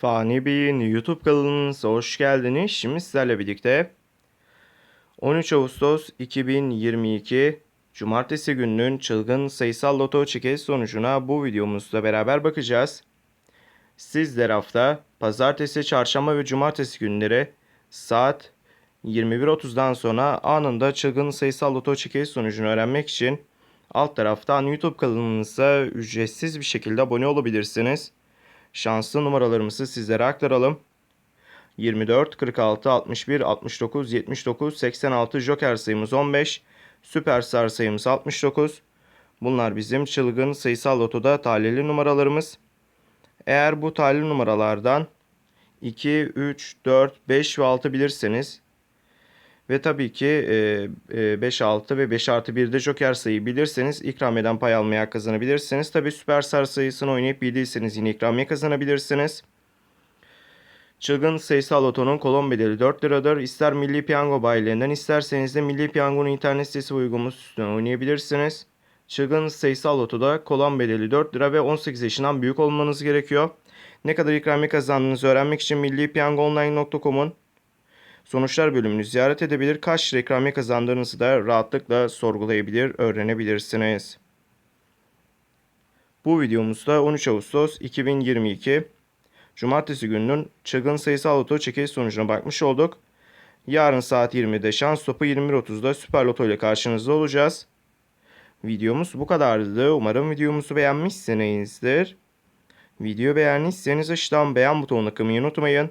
Fani Bey'in YouTube kanalınıza hoş geldiniz. Şimdi sizlerle birlikte 13 Ağustos 2022 Cumartesi gününün çılgın sayısal loto çekiliş sonucuna bu videomuzda beraber bakacağız. Sizler hafta pazartesi, çarşamba ve cumartesi günleri saat 21.30'dan sonra anında çılgın sayısal loto çekiliş sonucunu öğrenmek için alt taraftan YouTube kanalımıza ücretsiz bir şekilde abone olabilirsiniz. Şanslı numaralarımızı sizlere aktaralım. 24, 46, 61, 69, 79, 86 Joker sayımız 15, Süperstar sayımız 69. Bunlar bizim çılgın sayısal lotoda talihli numaralarımız. Eğer bu talihli numaralardan 2, 3, 4, 5 ve 6 bilirseniz ve tabii ki e, e, 5, 6 ve 5 artı 1'de Joker sayı bilirseniz ikramiyeden pay almaya kazanabilirsiniz. Tabii Süperstar sayısını oynayıp bildiyseniz yine ikramiye kazanabilirsiniz. Çılgın sayısal lotonun kolon bedeli 4 liradır. İster Milli Piyango bayilerinden isterseniz de Milli Piyango'nun internet sitesi uygulaması üstüne oynayabilirsiniz. Çılgın sayısal lotoda kolon bedeli 4 lira ve 18 yaşından büyük olmanız gerekiyor. Ne kadar ikramiye kazandığınızı öğrenmek için millipiyangoonline.com'un sonuçlar bölümünü ziyaret edebilir. Kaç lira ikramiye kazandığınızı da rahatlıkla sorgulayabilir, öğrenebilirsiniz. Bu videomuzda 13 Ağustos 2022 Cumartesi gününün çılgın sayısal loto çekiliş sonucuna bakmış olduk. Yarın saat 20'de şans topu 21.30'da Süper Loto ile karşınızda olacağız. Videomuz bu kadardı. Umarım videomuzu beğenmişsinizdir. Video beğendiyseniz aşağıdan beğen butonuna kılmayı unutmayın.